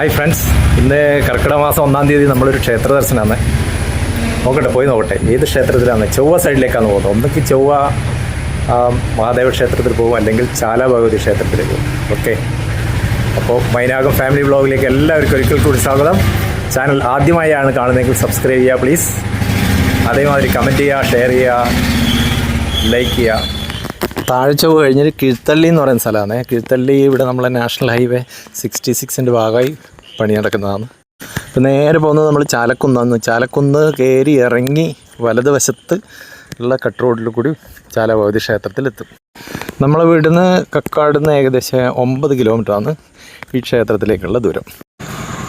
Hi friends ഇന്ന് കർക്കിടക മാസം ഒന്നാം തീയതി നമ്മളൊരു ക്ഷേത്ര ദർശനമാണ്. നോക്കട്ടെ പോയി നോക്കട്ടെ. ഏത് ക്ഷേത്രത്തിലാണ്? ചൊവ്വ സൈഡിലേക്കാണ് പോകുന്നത്. ഒന്നെങ്കിൽ ചൊവ്വ മഹാദേവ ക്ഷേത്രത്തിൽ പോകും അല്ലെങ്കിൽ ചാല ഭഗവതി ക്ഷേത്രത്തിലേക്ക് പോകും. ഓക്കെ. അപ്പോൾ മൈനാകം ഫാമിലി ബ്ലോഗിലേക്ക് എല്ലാവർക്കും ഒരിക്കൽ കൂടി സ്വാഗതം. ചാനൽ ആദ്യമായാണ് കാണുന്നതെങ്കിൽ സബ്സ്ക്രൈബ് ചെയ്യുക പ്ലീസ്. അതേമാതിരി കമന്റ് ചെയ്യുക ഷെയർ ചെയ്യുക ലൈക്ക് ചെയ്യുക. താഴ്ചവ് കഴിഞ്ഞൊരു കിഴത്തള്ളി എന്ന് പറയുന്ന സ്ഥലമാണ്. കിഴത്തള്ളി ഇവിടെ നമ്മളെ നാഷണൽ ഹൈവേ സിക്സ്റ്റി സിക്സിന്റെ ഭാഗമായി പണി നടക്കുന്നതാണ്. ഇപ്പം നേരെ പോകുന്നത് നമ്മൾ ചാലക്കുന്നാണ് ചാലക്കുന്ന് കയറി ഇറങ്ങി വലതുവശത്ത് ഉള്ള കട്ട് റോഡിൽ കൂടി ചാലഭഗവതി ക്ഷേത്രത്തിലെത്തും. നമ്മളെ വീടിന്ന് കക്കാടുന്ന് ഏകദേശം ഒമ്പത് കിലോമീറ്ററാണ് ഈ ക്ഷേത്രത്തിലേക്കുള്ള ദൂരം.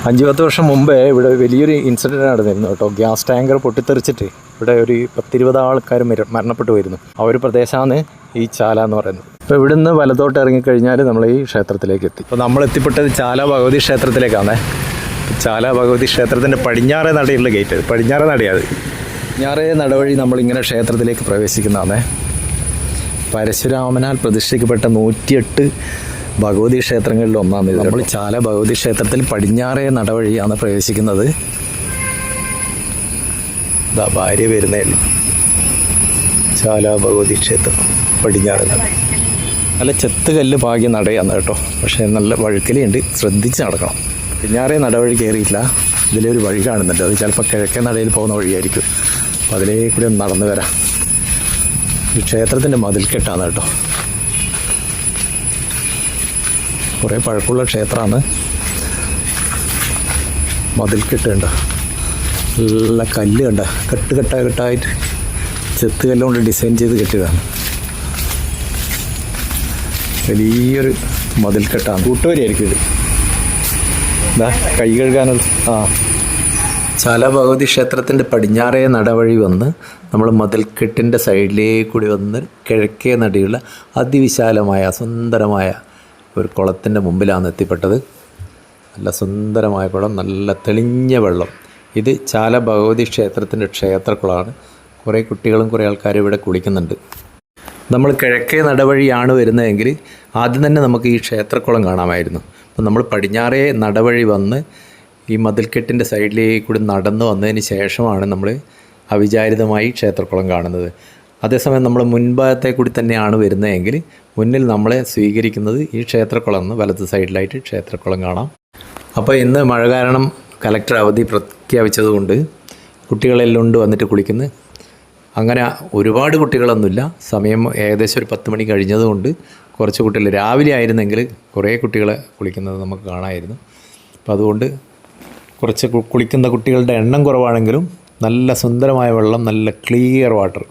അഞ്ച് പത്ത് വർഷം മുമ്പേ ഇവിടെ വലിയൊരു ഇൻസിഡന്റ് നടന്നിരുന്നു കേട്ടോ. ഗ്യാസ് ടാങ്കർ പൊട്ടിത്തെറിച്ചിട്ട് ഇവിടെ ഒരു പത്തിരുപത് ആൾക്കാർ മര മരണപ്പെട്ടു വരുന്നു ആ ഒരു പ്രദേശമാണ് ഈ ചാല എന്ന് പറയുന്നത്. അപ്പോൾ ഇവിടുന്ന് വലത്തോട്ട് ഇറങ്ങിക്കഴിഞ്ഞാൽ നമ്മൾ ഈ ക്ഷേത്രത്തിലേക്ക് എത്തി. അപ്പോൾ നമ്മൾ എത്തിപ്പെട്ടത് ചാല ഭഗവതി ക്ഷേത്രത്തിലേക്കാണ്. ചാല ഭഗവതി ക്ഷേത്രത്തിന്റെ പടിഞ്ഞാറേ നടയുള്ള ഗേറ്റ് പടിഞ്ഞാറേ നടയത് പടിഞ്ഞാറേ നടവഴി നമ്മളിങ്ങനെ ക്ഷേത്രത്തിലേക്ക് പ്രവേശിക്കുന്നതാണേ. പരശുരാമനാൽ പ്രതിഷ്ഠിക്കപ്പെട്ട നൂറ്റിയെട്ട് ഭഗവതി ക്ഷേത്രങ്ങളിൽ ഒന്നാണ് ഇത് നമ്മൾ ചാല ഭഗവതി ക്ഷേത്രത്തിൽ പടിഞ്ഞാറേ നടവഴിയാണ് പ്രവേശിക്കുന്നത്. ഇതാ ഭാര്യ വരുന്നേ ചാല ഭഗവതി ക്ഷേത്രം. പടിഞ്ഞാറ് നല്ല ചെത്ത് കല്ല് ഭാഗ്യം നടയാണ് കേട്ടോ. പക്ഷേ നല്ല വഴുക്കലുണ്ട് ശ്രദ്ധിച്ച് നടക്കണം. പടിഞ്ഞാറേ നടവഴി കയറിയില്ല ഒരു വഴി കാണുന്നുണ്ട്. അത് ചിലപ്പോൾ കിഴക്കേ നടയിൽ പോകുന്ന വഴിയായിരിക്കും. അപ്പോൾ അതിലേ കൂടി ഒന്ന് നടന്നു വരാം. ഈ ക്ഷേത്രത്തിന്റെ മതിൽക്കെട്ടാണ് കേട്ടോ. കുറേ പഴക്കമുള്ള ക്ഷേത്രമാണ്. മതിൽക്കെട്ടുണ്ട് നല്ല കല്ല് കണ്ട? കെട്ട് കെട്ട കെട്ടായിട്ട് ചെത്ത് കല്ലുകൊണ്ട് ഡിസൈൻ ചെയ്ത് കെട്ടിയതാണ്. വലിയൊരു മതിൽക്കെട്ടാണ്. കൂട്ടുവരിയായിരിക്കും ഇത്. എന്താ കൈ കഴുകാനുള്ള ആ. ചാല ഭഗവതി ക്ഷേത്രത്തിന്റെ പടിഞ്ഞാറേ നടവഴി വന്ന് നമ്മൾ മതിൽക്കെട്ടിന്റെ സൈഡിലേക്ക് കൂടി വന്ന് കിഴക്കേ നടിയുള്ള അതിവിശാലമായ സുന്ദരമായ ഒരു കുളത്തിന്റെ മുമ്പിലാണ് എത്തിപ്പെട്ടത്. നല്ല സുന്ദരമായ കുളം നല്ല തെളിഞ്ഞ വെള്ളം. ഇത് ചാല ഭഗവതി ക്ഷേത്രത്തിന്റെ ക്ഷേത്രക്കുളമാണ്. കുറേ കുട്ടികളും കുറേ ആൾക്കാരും ഇവിടെ കുളിക്കുന്നുണ്ട്. നമ്മൾ കിഴക്കേ നടവഴിയാണ് വരുന്നതെങ്കിൽ ആദ്യം തന്നെ നമുക്ക് ഈ ക്ഷേത്രക്കുളം കാണാമായിരുന്നു. അപ്പം നമ്മൾ പടിഞ്ഞാറേ നടവഴി വന്ന് ഈ മതിൽക്കെട്ടിന്റെ സൈഡിലേക്ക് കൂടി നടന്നു വന്നതിന് ശേഷമാണ് നമ്മൾ അവിചാരിതമായി ക്ഷേത്രക്കുളം കാണുന്നത്. അതേസമയം നമ്മൾ മുൻഭാഗത്തെ കൂടി തന്നെയാണ് വരുന്നതെങ്കിൽ മുന്നിൽ നമ്മളെ സ്വീകരിക്കുന്നത് ഈ ക്ഷേത്രക്കുളം എന്ന് വലത്ത് സൈഡിലായിട്ട് ക്ഷേത്രക്കുളം കാണാം. അപ്പോൾ ഇന്ന് മഴ കാരണം കലക്ടർ അവധി പ്രഖ്യാപിച്ചതുകൊണ്ട് കുട്ടികളെല്ലാം ഉണ്ട് വന്നിട്ട് കുളിക്കുന്നു. അങ്ങനെ ഒരുപാട് കുട്ടികളൊന്നുമില്ല. സമയം ഏകദേശം ഒരു പത്ത് മണി കഴിഞ്ഞതുകൊണ്ട് കുറച്ച് കുട്ടികൾ രാവിലെ ആയിരുന്നെങ്കിൽ കുറേ കുട്ടികളെ കുളിക്കുന്നത് നമുക്ക് കാണാമായിരുന്നു. അപ്പോൾ അതുകൊണ്ട് കുറച്ച് കുളിക്കുന്ന കുട്ടികളുടെ എണ്ണം കുറവാണെങ്കിലും നല്ല സുന്ദരമായ വെള്ളം നല്ല ക്ലിയർ വാട്ടർ.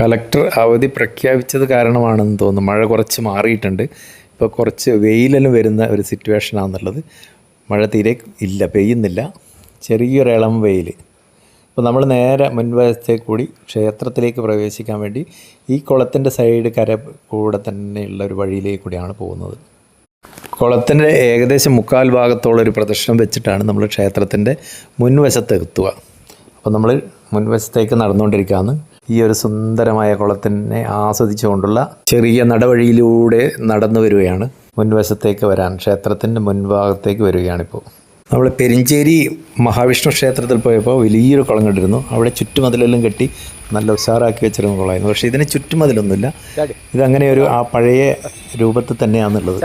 കലക്ടർ അവധി പ്രഖ്യാപിച്ചത് കാരണമാണെന്ന് തോന്നുന്നു. മഴ കുറച്ച് മാറിയിട്ടുണ്ട്. ഇപ്പോൾ കുറച്ച് വെയിലെല്ലാം വരുന്ന ഒരു സിറ്റുവേഷനാണെന്നുള്ളത് മഴ തീരെ ഇല്ല പെയ്യുന്നില്ല. ചെറിയൊരു ഇളം വെയിൽ അപ്പോൾ നമ്മൾ നേരെ മുൻവശത്തെ കൂടി ക്ഷേത്രത്തിലേക്ക് പ്രവേശിക്കാൻ വേണ്ടി ഈ കുളത്തിന്റെ സൈഡ് കര കൂടെ തന്നെയുള്ള ഒരു വഴിയിലേക്ക് കൂടിയാണ് പോകുന്നത്. കുളത്തിന്റെ ഏകദേശം മുക്കാൽ ഭാഗത്തോളം ഒരു പ്രദർശനം വെച്ചിട്ടാണ് നമ്മൾ ക്ഷേത്രത്തിന്റെ മുൻവശത്ത് എത്തുക. അപ്പോൾ നമ്മൾ മുൻവശത്തേക്ക് നടന്നുകൊണ്ടിരിക്കുകയാണ്. ഈ ഒരു സുന്ദരമായ കുളത്തിനെ ആസ്വദിച്ചുകൊണ്ടുള്ള ചെറിയ നടവഴിയിലൂടെ നടന്നു വരികയാണ്. മുൻവശത്തേക്ക് വരാൻ ക്ഷേത്രത്തിന്റെ മുൻഭാഗത്തേക്ക് വരികയാണിപ്പോൾ നമ്മൾ പെരിഞ്ചേരി മഹാവിഷ്ണു ക്ഷേത്രത്തിൽ പോയപ്പോൾ വലിയൊരു കുളം കണ്ടിരുന്നു. അവിടെ ചുറ്റുമതിലെല്ലാം കെട്ടി നല്ല ഉഷാറാക്കി വെച്ചിരുന്ന കുളമായിരുന്നു. പക്ഷേ ഇതിന് ചുറ്റുമതിലൊന്നുമില്ല. ഇതങ്ങനെ ഒരു ആ പഴയ രൂപത്തിൽ തന്നെയാണുള്ളത്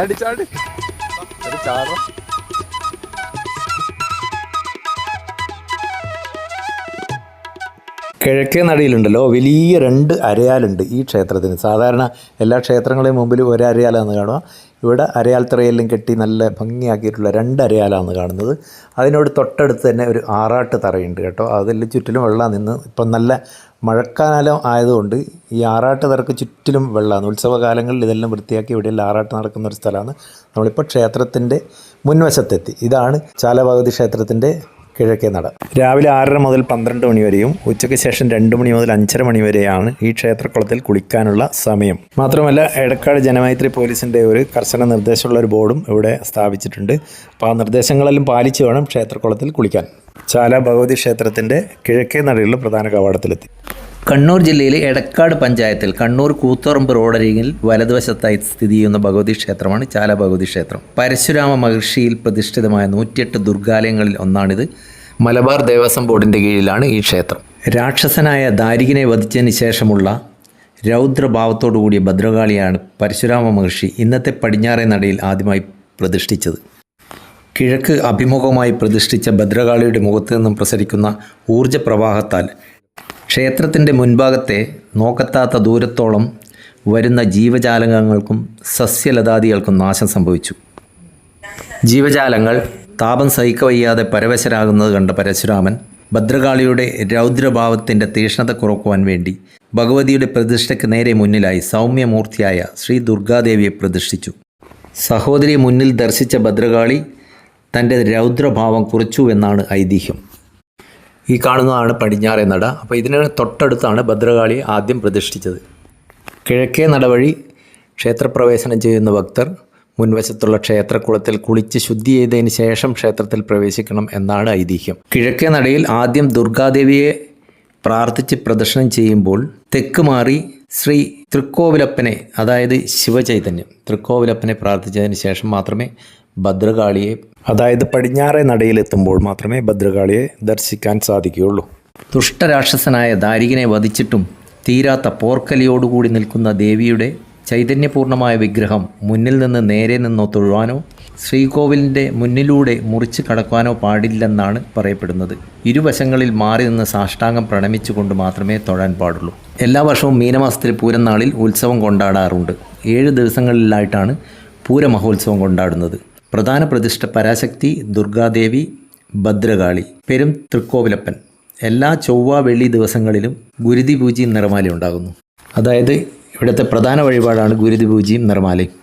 കിഴക്കേ നടയിലുണ്ടല്ലോ. വലിയ രണ്ട് അരയാലുണ്ട് ഈ ക്ഷേത്രത്തിന്. സാധാരണ എല്ലാ ക്ഷേത്രങ്ങളെയും മുമ്പിൽ ഒരു അരയാലാന്ന് കാണുക. ഇവിടെ അരയാൽ തറയെല്ലാം കെട്ടി നല്ല ഭംഗിയാക്കിയിട്ടുള്ള രണ്ട് അരയാലാണ് കാണുന്നത്. അതിനോട് തൊട്ടടുത്ത് തന്നെ ഒരു ആറാട്ട് തറയുണ്ട് കേട്ടോ. അതിൽ ചുറ്റിലും വെള്ളം നിന്ന് ഇപ്പം നല്ല മഴക്കാലം ആയതുകൊണ്ട് ഈ ആറാട്ട് തറക്ക് ചുറ്റിലും വെള്ളമാണ് ഉത്സവകാലങ്ങളിൽ ഇതെല്ലാം വൃത്തിയാക്കി ഇവിടെയെല്ലാം ആറാട്ട് നടക്കുന്ന ഒരു സ്ഥലമാണ്. നമ്മളിപ്പോൾ ക്ഷേത്രത്തിന്റെ മുൻവശത്തെത്തി. ഇതാണ് ചാലഭഗതി ക്ഷേത്രത്തിന്റെ കിഴക്കേ നട. രാവിലെ ആറര മുതൽ പന്ത്രണ്ട് മണി വരെയും ഉച്ചയ്ക്ക് ശേഷം രണ്ട് മണി മുതൽ അഞ്ചര മണി വരെയാണ് ഈ ക്ഷേത്രക്കുളത്തിൽ കുളിക്കാനുള്ള സമയം. മാത്രമല്ല എടക്കാട് ജനമൈത്രി പോലീസിന്റെ ഒരു കർശന നിർദ്ദേശമുള്ള ഒരു ബോർഡും ഇവിടെ സ്ഥാപിച്ചിട്ടുണ്ട്. അപ്പോൾ ആ നിർദ്ദേശങ്ങളെല്ലാം പാലിച്ച് വേണം ക്ഷേത്രക്കുളത്തിൽ കുളിക്കാൻ. ചാല ഭഗവതി ക്ഷേത്രത്തിന്റെ കിഴക്കേ നടയുള്ള പ്രധാന കവാടത്തിലെത്തി. കണ്ണൂർ ജില്ലയിലെ എടക്കാട് പഞ്ചായത്തിൽ കണ്ണൂർ കൂത്തുറമ്പ് റോഡരികിൽ വലതുവശത്തായി സ്ഥിതി ചെയ്യുന്ന ഭഗവതി ക്ഷേത്രമാണ് ചാല ഭഗവതി ക്ഷേത്രം. പരശുരാമ മഹർഷിയിൽ പ്രതിഷ്ഠിതമായ നൂറ്റിയെട്ട് ദുർഗാലയങ്ങളിൽ ഒന്നാണിത്. മലബാർ ദേവസ്വം ബോർഡിന്റെ കീഴിലാണ് ഈ ക്ഷേത്രം. രാക്ഷസനായ ദാരികിനെ വധിച്ചതിന് ശേഷമുള്ള രൗദ്രഭാവത്തോടു കൂടിയ ഭദ്രകാളിയാണ് പരശുരാമ മഹർഷി ഇന്നത്തെ പടിഞ്ഞാറേ നടയിൽ ആദ്യമായി പ്രതിഷ്ഠിച്ചത്. കിഴക്ക് അഭിമുഖമായി പ്രതിഷ്ഠിച്ച ഭദ്രകാളിയുടെ മുഖത്തു നിന്നും പ്രസരിക്കുന്ന ഊർജപ്രവാഹത്താൽ ക്ഷേത്രത്തിന്റെ മുൻഭാഗത്തെ നോക്കത്താത്ത ദൂരത്തോളം വരുന്ന ജീവജാലകങ്ങൾക്കും സസ്യലതാദികൾക്കും നാശം സംഭവിച്ചു. ജീവജാലങ്ങൾ താപം സഹിക്കവയ്യാതെ പരവശരാകുന്നത് കണ്ട പരശുരാമൻ ഭദ്രകാളിയുടെ രൗദ്രഭാവത്തിന്റെ തീഷ്ണത കുറക്കുവാൻ വേണ്ടി ഭഗവതിയുടെ പ്രതിഷ്ഠയ്ക്ക് നേരെ മുന്നിലായി സൗമ്യമൂർത്തിയായ ശ്രീ ദുർഗാദേവിയെ പ്രതിഷ്ഠിച്ചു. സഹോദരിയെ മുന്നിൽ ദർശിച്ച ഭദ്രകാളി തന്റെ രൗദ്രഭാവം കുറച്ചു എന്നാണ് ഐതിഹ്യം. ഈ കാണുന്നതാണ് പടിഞ്ഞാറേ നട. അപ്പോൾ ഇതിന് തൊട്ടടുത്താണ് ഭദ്രകാളി ആദ്യം പ്രതിഷ്ഠിച്ചത്. കിഴക്കേ നട വഴി ക്ഷേത്രപ്രവേശനം ചെയ്യുന്ന ഭക്തർ മുൻവശത്തുള്ള ക്ഷേത്രക്കുളത്തിൽ കുളിച്ച് ശുദ്ധി ചെയ്തതിന് ശേഷം ക്ഷേത്രത്തിൽ പ്രവേശിക്കണം എന്നാണ് ഐതിഹ്യം. കിഴക്കേ നടയിൽ ആദ്യം ദുർഗാദേവിയെ പ്രാർത്ഥിച്ച് പ്രദർശനം ചെയ്യുമ്പോൾ തെക്ക് മാറി ശ്രീ തൃക്കോവിലപ്പനെ അതായത് ശിവചൈതന്യം തൃക്കോവിലപ്പനെ പ്രാർത്ഥിച്ചതിന് ശേഷം മാത്രമേ ഭദ്രകാളിയെ അതായത് പടിഞ്ഞാറേ നടയിലെത്തുമ്പോൾ മാത്രമേ ഭദ്രകാളിയെ ദർശിക്കാൻ സാധിക്കുകയുള്ളൂ. ദുഷ്ടരാക്ഷസനായ ദാരികനെ വധിച്ചിട്ടും തീരാത്ത പോർക്കലിയോടുകൂടി നിൽക്കുന്ന ദേവിയുടെ ചൈതന്യപൂർണമായ വിഗ്രഹം മുന്നിൽ നിന്ന് നേരെ നിന്നോ തൊഴുവാനോ ശ്രീകോവിലിന്റെ മുന്നിലൂടെ മുറിച്ച് കടക്കാനോ പാടില്ലെന്നാണ് പറയപ്പെടുന്നത്. ഇരുവശങ്ങളിൽ മാറി നിന്ന് സാഷ്ടാംഗം പ്രണമിച്ചുകൊണ്ട് മാത്രമേ തൊഴാൻ പാടുള്ളൂ. എല്ലാ വർഷവും മീനമാസത്തിൽ പൂരം നാളിൽ ഉത്സവം കൊണ്ടാടാറുണ്ട്. ഏഴ് ദിവസങ്ങളിലായിട്ടാണ് പൂരമഹോത്സവം കൊണ്ടാടുന്നത്. പ്രധാന പ്രതിഷ്ഠ പരാശക്തി ദുർഗാദേവി ഭദ്രകാളി പെരും തൃക്കോവിലപ്പൻ. എല്ലാ ചൊവ്വ വെള്ളി ദിവസങ്ങളിലും ഗുരുതി പൂജയും നിറമാല ഉണ്ടാകുന്നു. അതായത് ഇവിടുത്തെ പ്രധാന വഴിപാടാണ് ഗുരുതി പൂജയും നിറമാലയും.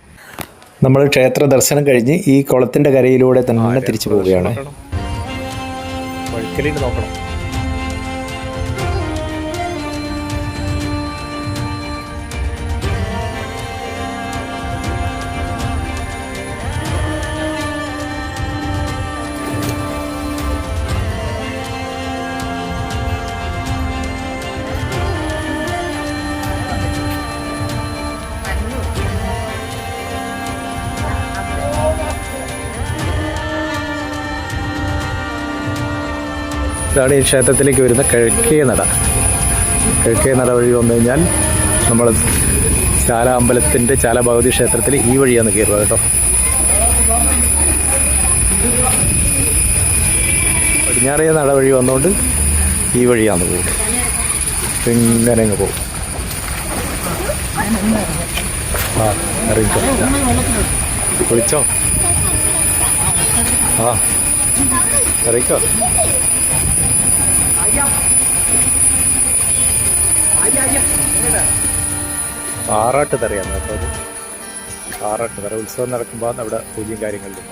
നമ്മൾ ക്ഷേത്ര ദർശനം കഴിഞ്ഞ് ഈ കുളത്തിന്റെ കരയിലൂടെ തന്നെ തിരിച്ചു പോവുകയാണ്. നോക്കണം. ഇതാണ് ഈ ക്ഷേത്രത്തിലേക്ക് വരുന്ന കിഴക്കേ നട. കിഴക്കേ നട വഴി വന്നു കഴിഞ്ഞാൽ നമ്മൾ ചാല അമ്പലത്തിന്റെ ചാല ഭഗവതി ക്ഷേത്രത്തിൽ ഈ വഴിയാണ് കയറുക കേട്ടോ. പടിഞ്ഞാറേ നട വഴി വന്നുകൊണ്ട് ഈ വഴിയാണ് പോകും ഇങ്ങനെ അങ്ങ് പോകും. ആ അറിയിച്ചോ? വിളിച്ചോ? ആ അറിയിക്കോ ആറാട്ട് തറയാണ് കേട്ടോ അത്. ആറാട്ട് തറ ഉത്സവം നടക്കുമ്പോൾ അവിടെ പൂജയും കാര്യങ്ങളിലും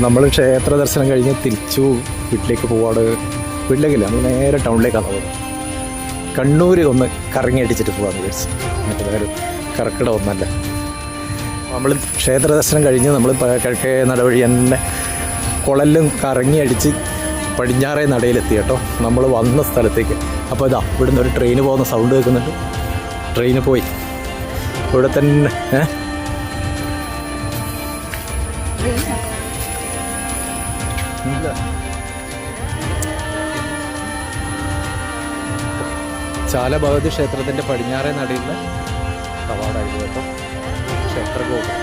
നമ്മൾ ക്ഷേത്ര ദർശനം കഴിഞ്ഞ് തിരിച്ചു വീട്ടിലേക്ക് പോവാട് വീട്ടിലേക്കില്ല നമ്മൾ നേരെ ടൗണിലേക്കാണ് പോകുന്നത്. കണ്ണൂർ ഒന്ന് കറങ്ങി അടിച്ചിട്ട് പോകാമെന്ന് വിചാരിച്ചു. മറ്റേ വേറെ ഒന്നല്ല. നമ്മൾ ക്ഷേത്ര ദർശനം കഴിഞ്ഞ് നമ്മൾ കിഴക്കേ നടവഴി തന്നെ കുളലും കറങ്ങി അടിച്ച് പടിഞ്ഞാറേ നടയിലെത്തി കേട്ടോ. നമ്മൾ വന്ന സ്ഥലത്തേക്ക്. അപ്പോൾ ഇതാ ഇവിടുന്ന് ഒരു ട്രെയിന് പോകുന്ന സൗണ്ട് കേൾക്കുന്നുണ്ട് ട്രെയിന് പോയി. ഇവിടെ തന്നെ ഏ? ചാല ഭഗവതി ക്ഷേത്രത്തിന്റെ പടിഞ്ഞാറേ നടയുന്ന കവാടായിരുന്നു കേട്ടോ. ക്ഷേത്രഗോപുരം.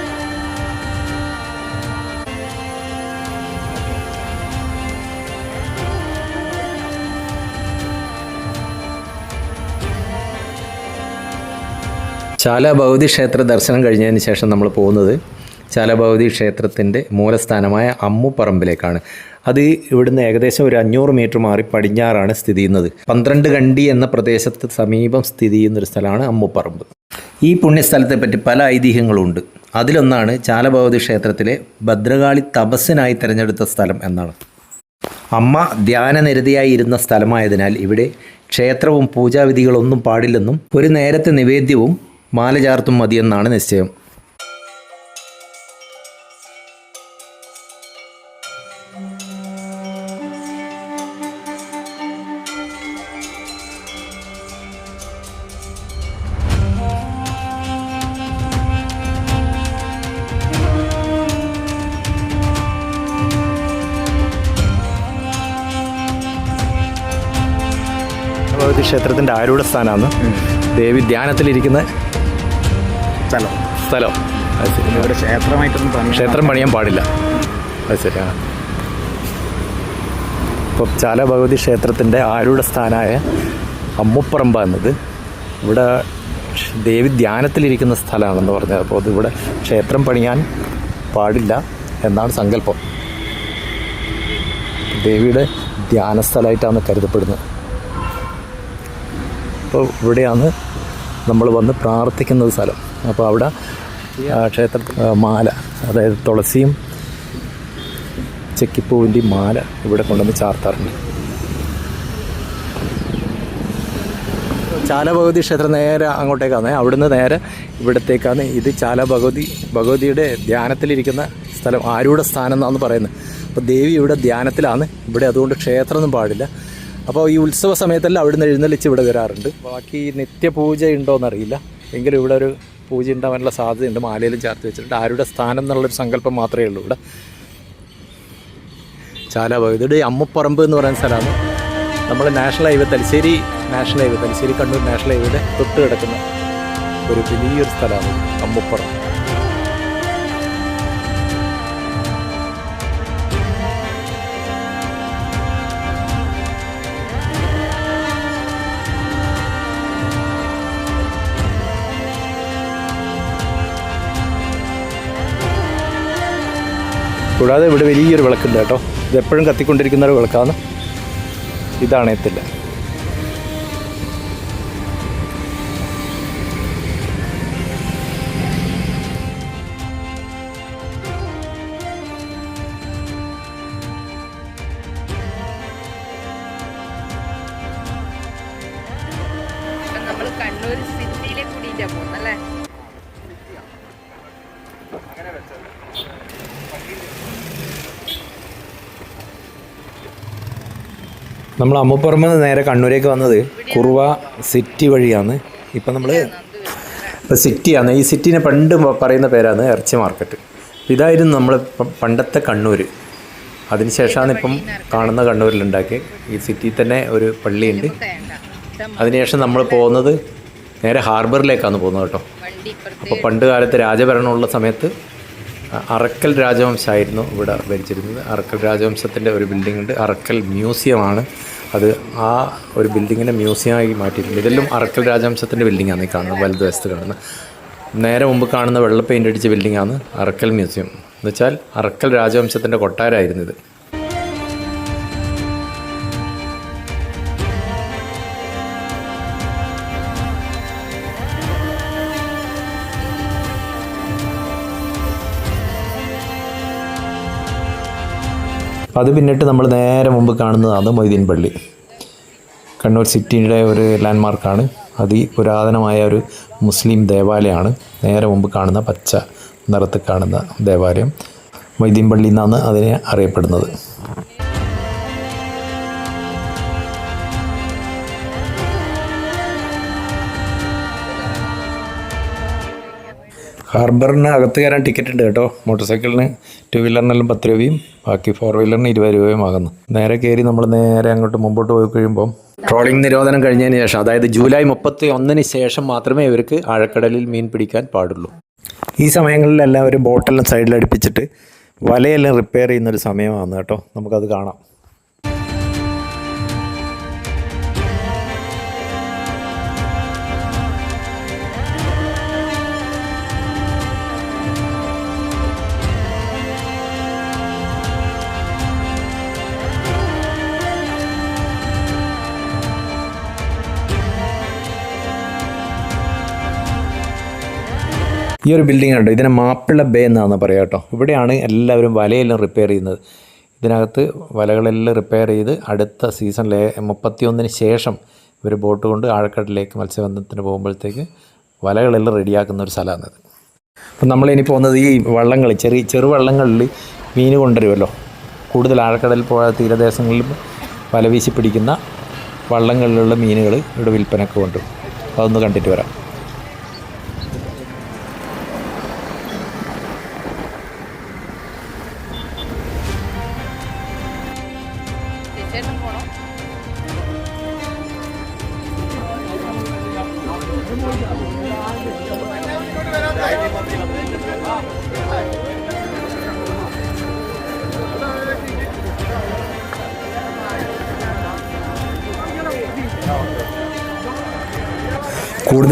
ചാല ഭഗവതി ക്ഷേത്ര ദർശനം കഴിഞ്ഞതിന് ശേഷം നമ്മൾ പോകുന്നത് ചാല ഭഗവതി ക്ഷേത്രത്തിന്റെ മൂലസ്ഥാനമായ അമ്മുപ്പറമ്പിലേക്കാണ് അത് ഇവിടുന്ന് ഏകദേശം ഒരു അഞ്ഞൂറ് മീറ്റർ മാറി പടിഞ്ഞാറാണ് സ്ഥിതി ചെയ്യുന്നത്. പന്ത്രണ്ട് കണ്ടി എന്ന പ്രദേശത്ത് സമീപം സ്ഥിതി ചെയ്യുന്നൊരു സ്ഥലമാണ് അമ്മുപ്പറമ്പ് ഈ പുണ്യസ്ഥലത്തെ പറ്റി പല ഐതിഹ്യങ്ങളുണ്ട്. അതിലൊന്നാണ് ചാലഭഗവതി ക്ഷേത്രത്തിലെ ഭദ്രകാളി തപസ്സിനായി തിരഞ്ഞെടുത്ത സ്ഥലം എന്നാണ്. അമ്മ ധ്യാനനിരതിയായി ഇരുന്ന സ്ഥലമായതിനാൽ ഇവിടെ ക്ഷേത്രവും പൂജാവിധികളൊന്നും പാടില്ലെന്നും ഒരു നേരത്തെ നിവേദ്യവും മാല ചാർത്തും മതിയെന്നാണ് നിശ്ചയം. ക്ഷേത്രത്തിന്റെ ആരൂഢ സ്ഥാനമാണ്. ദേവി ധ്യാനത്തിലിരിക്കുന്ന സ്ഥലം. സ്ഥലം. ഇവിടെ ക്ഷേത്രമായിട്ടൊന്നും ക്ഷേത്രം പണിയാൻ പാടില്ല. അത് ശരി ആ. ഇപ്പോൾ ചാല ഭഗവതി ക്ഷേത്രത്തിന്റെ ആരൂഢ സ്ഥാനമായ അമ്മുപ്പറമ്പ എന്നത് ഇവിടെ ദേവി ധ്യാനത്തിലിരിക്കുന്ന സ്ഥലമാണെന്ന് പറഞ്ഞത്. അപ്പോൾ അതിവിടെ ഇവിടെ ക്ഷേത്രം പണിയാൻ പാടില്ല എന്നാണ് സങ്കല്പം. ദേവിയുടെ ധ്യാനസ്ഥലമായിട്ടാണ് കരുതപ്പെടുന്നത്. അപ്പോൾ ഇവിടെയാണ് നമ്മൾ വന്ന് പ്രാർത്ഥിക്കുന്നത് സ്ഥലം. അപ്പോൾ അവിടെ ക്ഷേത്ര മാല അതായത് തുളസിയും ചെക്കിപ്പൂവിന്റെയും മാല ഇവിടെ കൊണ്ടുവന്ന് ചാർത്താറുണ്ട്. ചാല ഭഗവതി ക്ഷേത്രം നേരെ അങ്ങോട്ടേക്കാണ്. അവിടുന്ന് നേരെ ഇവിടത്തേക്കാണ്. ഇത് ചാല ഭഗവതി ഭഗവതിയുടെ ധ്യാനത്തിലിരിക്കുന്ന സ്ഥലം ആരുടെ സ്ഥാനം എന്നാണ് പറയുന്നത്. അപ്പോൾ ദേവി ഇവിടെ ധ്യാനത്തിലാണ്. ഇവിടെ അതുകൊണ്ട് ക്ഷേത്രമൊന്നും പാടില്ല. അപ്പോൾ ഈ ഉത്സവ സമയത്തെല്ലാം അവിടുന്ന് എഴുന്നള്ളിച്ച് ഇവിടെ വരാറുണ്ട്. ബാക്കി നിത്യപൂജ ഉണ്ടോയെന്നറിയില്ല എങ്കിലും ഇവിടെ ഒരു പൂജ ഉണ്ടാവാനുള്ള സാധ്യതയുണ്ട്. മാലയിലും ചേർത്ത് വെച്ചിട്ടുണ്ട്. ആരുടെ സ്ഥാനം എന്നുള്ളൊരു സങ്കല്പം മാത്രമേ ഉള്ളൂ ഇവിടെ. ചാല ഭഗവതിയുടെ അമ്മപ്പറമ്പ് എന്ന് പറയുന്ന സ്ഥലമാണ്. നമ്മൾ national highway Thalassery national highway Thalassery Kannur national ഹൈവേയുടെ തൊട്ട് കിടക്കുന്ന ഒരു വലിയൊരു സ്ഥലമാണ് അമ്മുപ്പുറം കൂടാതെ ഇവിടെ വലിയൊരു വിളക്കുണ്ട് കേട്ടോ. ഇത് എപ്പോഴും കത്തിക്കൊണ്ടിരിക്കുന്ന ഒരു വിളക്കാണ്. ഇതാണ് എത്തില്ല. നമ്മൾ അമ്മപ്പുറമ്മ നേരെ കണ്ണൂരേക്ക് വന്നത് കുറുവ സിറ്റി വഴിയാണ്. ഇപ്പം നമ്മൾ ഇപ്പം സിറ്റിയാണ് ഈ സിറ്റിനെ പണ്ട് പറയുന്ന പേരാണ് ഇറച്ചി മാർക്കറ്റ് ഇതായിരുന്നു നമ്മൾ പണ്ടത്തെ കണ്ണൂർ അതിനുശേഷമാണ് ഇപ്പം കാണുന്ന കണ്ണൂരിലുണ്ടാക്കി ഈ സിറ്റിയിൽ തന്നെ ഒരു പള്ളിയുണ്ട്. അതിനുശേഷം നമ്മൾ പോകുന്നത് നേരെ ഹാർബറിലേക്കാണ് പോകുന്നത് കേട്ടോ. അപ്പോൾ പണ്ട് കാലത്ത് രാജഭരണമുള്ള സമയത്ത് അറക്കൽ രാജവംശമായിരുന്നു ഇവിടെ ഭരിച്ചിരുന്നത്. അറക്കൽ രാജവംശത്തിന്റെ ഒരു ബിൽഡിംഗ് ഉണ്ട്. അറക്കൽ മ്യൂസിയമാണ് അത് ആ ഒരു ബിൽഡിങ്ങിനെ മ്യൂസിയമായി മാറ്റിയിട്ടുണ്ട്. ഇതെല്ലാം അറക്കൽ രാജവംശത്തിന്റെ ബിൽഡിങ്ങാണ് ഈ കാണുന്നത് വലതുവശത്ത് കാണുന്നത് നേരെ മുമ്പ് കാണുന്ന വെള്ള പെയിന്റ് അടിച്ച ബിൽഡിങ്ങാണ് അറക്കൽ മ്യൂസിയം എന്നുവെച്ചാൽ അറക്കൽ രാജവംശത്തിന്റെ കൊട്ടാരമായിരുന്നു ഇത്. അത് പിന്നിട്ട് നമ്മൾ നേരെ മുമ്പ് കാണുന്നതാണ് മൊയ്തീൻ പള്ളി. കണ്ണൂർ സിറ്റിയുടെ ഒരു ലാൻഡ്മാർക്കാണ്. അതിപുരാതനമായ ഒരു മുസ്ലിം ദേവാലയമാണ്. നേരെ മുമ്പ് കാണുന്ന പച്ച നിറത്ത് കാണുന്ന ദേവാലയം മൊയ്തീൻ പള്ളി എന്നാണ് അതിനെ അറിയപ്പെടുന്നത്. ഹാർബറിന് അകത്ത് കയറാൻ ടിക്കറ്റ് ഉണ്ട് കേട്ടോ. മോട്ടോർ സൈക്കിളിന് ടു വീലറിനെല്ലാം പത്ത് രൂപയും ബാക്കി ഫോർ വീലറിന് ഇരുപത് രൂപയും ആകുന്നു. നേരെ കയറി നമ്മൾ നേരെ അങ്ങോട്ട് മുമ്പോട്ട് പോയി കഴിയുമ്പോൾ ട്രോളിംഗ് നിരോധനം കഴിഞ്ഞതിന് ശേഷം അതായത് ജൂലൈ മുപ്പത്തി ഒന്നിന് ശേഷം മാത്രമേ ഇവർക്ക് ആഴക്കടലിൽ മീൻ പിടിക്കാൻ പാടുള്ളൂ. ഈ സമയങ്ങളിലെല്ലാം ഒരു ബോട്ടെല്ലാം സൈഡിൽ അടുപ്പിച്ചിട്ട് വലയെല്ലാം റിപ്പയർ ചെയ്യുന്നൊരു സമയമാണ് കേട്ടോ. നമുക്കത് കാണാം. ഈ ഒരു ബിൽഡിംഗ് ഉണ്ട് ഇതിനെ മാപ്പിള ബേ എന്നാണ് പറയുക കേട്ടോ. ഇവിടെയാണ് എല്ലാവരും വലയെല്ലാം റിപ്പയർ ചെയ്യുന്നത്. ഇതിനകത്ത് വലകളെല്ലാം റിപ്പയർ ചെയ്ത് അടുത്ത സീസണിലെ മുപ്പത്തിയൊന്നിന് ശേഷം ഇവർ ബോട്ട് കൊണ്ട് ആഴക്കടലിലേക്ക് മത്സ്യബന്ധനത്തിന് പോകുമ്പോഴത്തേക്ക് വലകളെല്ലാം റെഡിയാക്കുന്ന ഒരു സ്ഥലമാണിത് അപ്പം നമ്മളിനി പോകുന്നത് ഈ വള്ളങ്ങൾ ചെറിയ ചെറുവള്ളങ്ങളിൽ മീൻ കൊണ്ടുവരുമല്ലോ. കൂടുതൽ ആഴക്കടൽ പോയ തീരദേശങ്ങളിൽ വല വീശി പിടിക്കുന്ന വള്ളങ്ങളിലുള്ള മീനുകൾ ഇവിടെ വിൽപ്പനക്ക് കൊണ്ടുവരും. അതൊന്ന് കണ്ടിട്ട് വരാം.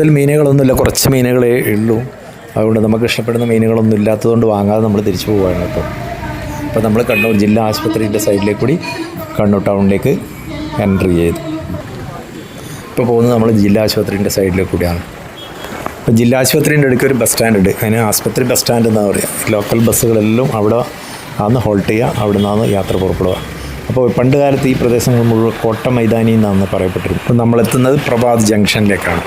കൂടുതൽ മീനുകളൊന്നുമില്ല. കുറച്ച് മീനുകളേ ഉള്ളൂ. അതുകൊണ്ട് നമുക്ക് ഇഷ്ടപ്പെടുന്ന മീനുകളൊന്നും ഇല്ലാത്തതുകൊണ്ട് വാങ്ങാതെ നമ്മൾ തിരിച്ചു പോവുകയാണ് ഇപ്പോൾ അപ്പോൾ നമ്മൾ കണ്ണൂർ ജില്ലാ ആശുപത്രിയുടെ സൈഡിലേക്ക് കൂടി കണ്ണൂർ ടൗണിലേക്ക് എൻട്രി ചെയ്തു. ഇപ്പോൾ പോകുന്നത് നമ്മൾ ജില്ലാ ആശുപത്രിന്റെ സൈഡിലേക്ക് കൂടിയാണ്. അപ്പോൾ ജില്ലാ ആശുപത്രിന്റെ അടുക്ക് ഒരു ബസ് സ്റ്റാൻഡ് ഉണ്ട്. അതിന് ആശുപത്രി ബസ് സ്റ്റാൻഡ് എന്നാണ് പറയുക. ലോക്കൽ ബസ്സുകളെല്ലാം അവിടെ അന്ന് ഹോൾട്ട് ചെയ്യുക അവിടെ നിന്നാണ് യാത്ര പുറപ്പെടുക. അപ്പോൾ പണ്ട് കാലത്ത് ഈ പ്രദേശങ്ങൾ മുഴുവൻ കോട്ട മൈതാനി എന്നാണ് പറയപ്പെട്ടിരുന്നത് അപ്പോൾ നമ്മളെത്തുന്നത് പ്രഭാത് ജംഗ്ഷനിലേക്കാണ്.